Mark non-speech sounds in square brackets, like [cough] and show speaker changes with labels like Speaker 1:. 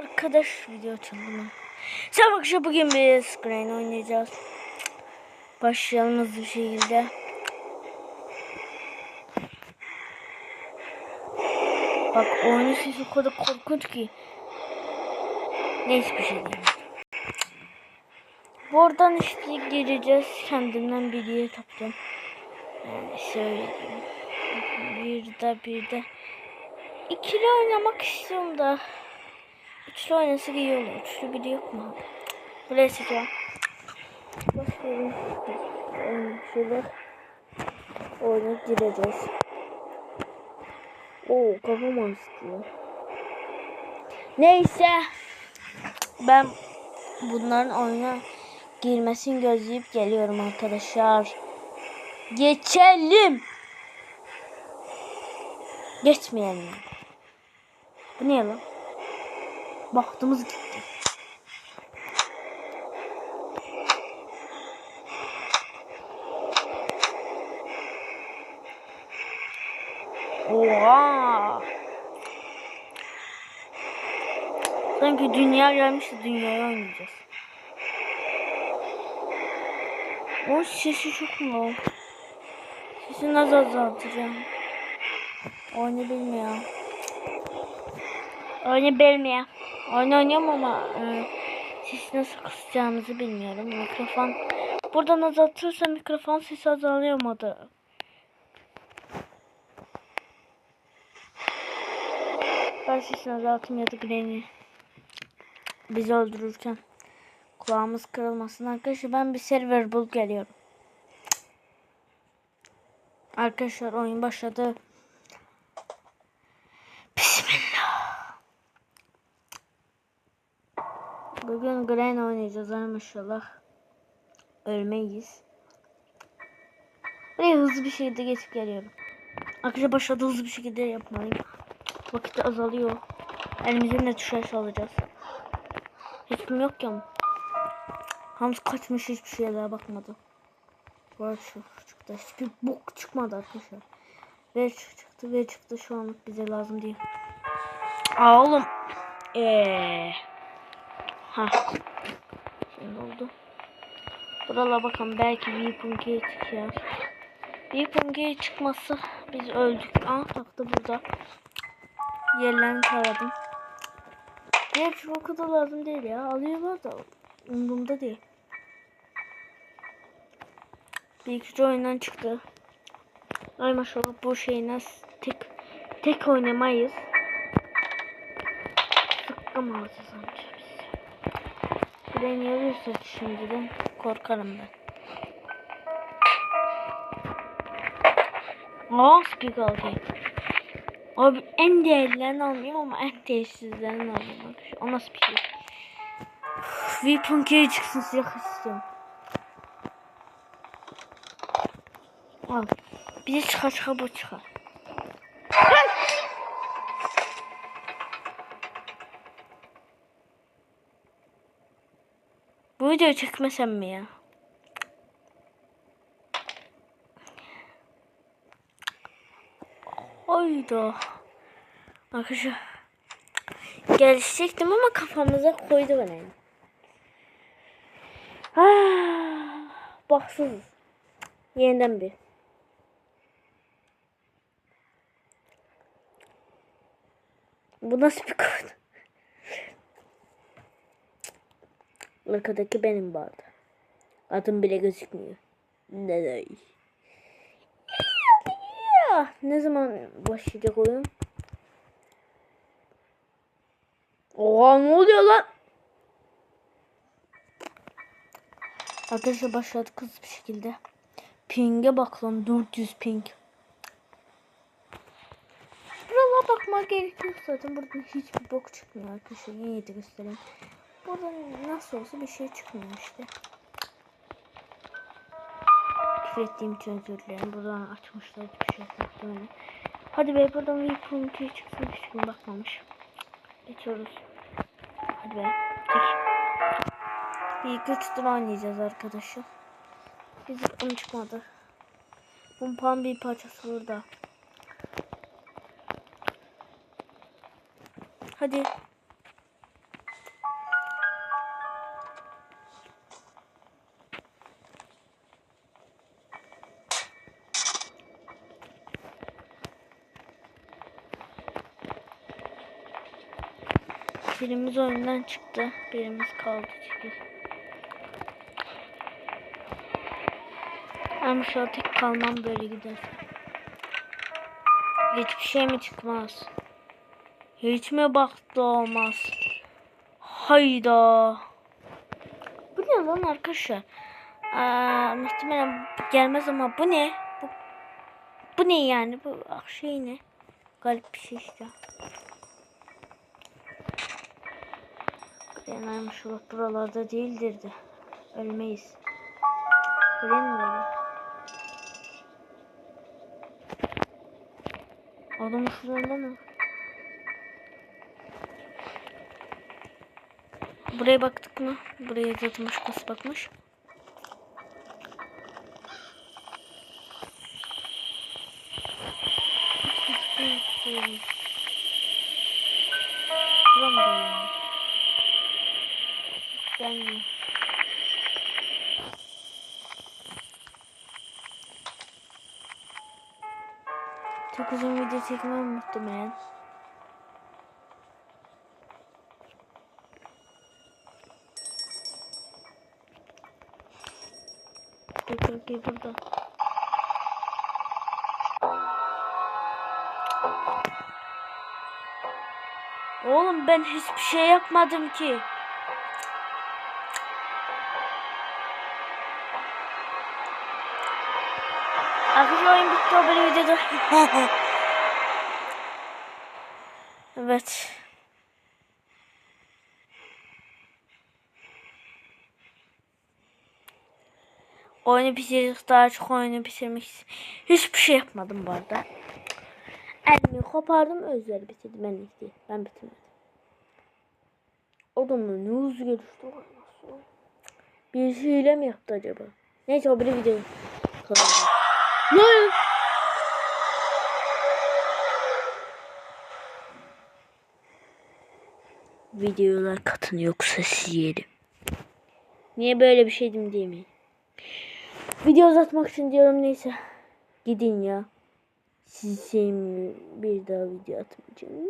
Speaker 1: Arkadaş video açıldı? Selam arkadaşlar bugün bir screen oynayacağız. Başlayalım hızlı bir şekilde. Bak oyunun sesi o kadar korkunç ki. Neyse bir şey değil. Buradan işte gireceğiz. Kendimden bir diye taptım. Yani söyleyeyim. Bir de bir de. İkili oynamak istiyorum da. Üçlü oynasak iyi olur. Üçlü biri yok mu? Buraya seçeceğim. Başlayalım. Şöyle oyuna gireceğiz. Oo kafam acıtıyor. Neyse. Ben bunların oyuna girmesini gözleyip geliyorum arkadaşlar. Geçelim. Geçmeyelim. Bu ne lan? Baktığımız gitti. Oha! Sanki dünya gelmiş de dünyaya oynayacağız. O sesi çok mu? Sesini az azaltacağım. Oyunu bilmiyorum. Oyunu bilmiyorum. Oyun oynuyorum ama e, sesi nasıl kısacağımızı bilmiyorum. Mikrofon buradan azaltırsa mikrofon sesi azalıyor mu da? Ben sesini azaltayım ya da Granny bizi öldürürken kulağımız kırılmasın arkadaşlar ben bir server bulup geliyorum. Arkadaşlar oyun başladı. Bugün Gren oynayacağız ay maşallah. Ölmeyiz. Buraya hızlı bir şekilde geçip geliyorum. Arkadaşlar başladı hızlı bir şekilde yapmalıyım. Vakit azalıyor. Elimizin ne tuşa alacağız. Hiçbir yok ya. Hamza kaçmış hiçbir daha bakmadı. Var şu çıktı. Hiçbir bok çıkmadı arkadaşlar. Ve çıktı ve çıktı şu anlık bize lazım değil. Aa oğlum. Eee. Ha. Şimdi oldu. Buralara bakalım belki Vipunki'ye çıkar. Vipunki'ye çıkmazsa biz öldük. Aa taktı burada. Yerlerini taradım. Gerçi o kadar lazım değil ya. Alıyorlar da umurumda değil. Bir iki oyundan çıktı. Ay maşallah bu şeyi nasıl tek tek oynamayız. Sıkkım alacağız anca Bilen yarıyorsa şimdiden korkarım ben. Aa speak okay. Abi en değerlerini almayayım ama en değersizlerini alayım. arkadaşlar. O nasıl bir şey? Weapon key çıksın silah istiyorum. Al. Bize çıkar çıkar bu çıkar. Bu videoyu çekmesem mi ya? Hayda. Arkadaşlar. Gelişecektim ama kafamıza koydu bana. Ah, baksız. Yeniden bir. Bu nasıl bir kod? Arkadaki benim arada. Adım bile gözükmüyor. Ya, ne zaman başlayacak oyun? Oha ne oluyor lan? Arkadaşlar başladık hızlı bir şekilde. Ping'e bak lan 400 ping. Buralara bakma gerek yok zaten. Buradan hiçbir bok çıkmıyor arkadaşlar. Yine de göstereyim. Buradan nasıl olsa bir şey çıkmıyor işte. Küfür ettiğim için özür dilerim. Buradan açmışlar hiçbir şey muhtemelen. Hadi be buradan bir punki çıksın. Hiç kim bakmamış. Geçiyoruz. Hadi be. Çek. Bir iki üç tur oynayacağız arkadaşlar. Bizim onu çıkmadı. Bumpan bir parçası burada. Hadi. Birimiz oyundan çıktı. Birimiz kaldı çünkü. Ama şu tek kalmam böyle giderse. Hiçbir şey mi çıkmaz? Hiç mi baktı olmaz? Hayda. Bu ne lan arkadaşlar? Aa, muhtemelen gelmez ama bu ne? Bu, bu ne yani? Bu ah, şey ne? Garip bir şey işte. Yanaymış Allah buralarda değildir de. Ölmeyiz. Ölen mi öyle? Adam şurada mı? Buraya baktık mı? Buraya zaten başkası bakmış. Bulamıyorum. Gelmiyor. Çok uzun video çekmem muhtemelen. Okey burada. Oğlum ben hiçbir şey yapmadım ki. Arkadaşlar oyun bitti böyle videoda. [laughs] evet. Oyunu bitirdik daha çok oyunu bitirmek Hiçbir şey yapmadım bu arada. Elimi kopardım özleri bitirdim ben değil. Ben bitirmedim. Adamla ne hızlı nasıl? Bir hile mi yaptı acaba? Neyse o bir video. Ne? Videolar katın yoksa siz yerim. Niye böyle bir şeydim değil mi? Video uzatmak için diyorum neyse. Gidin ya. Sizi sevmiyorum. Bir daha video atmayacağım.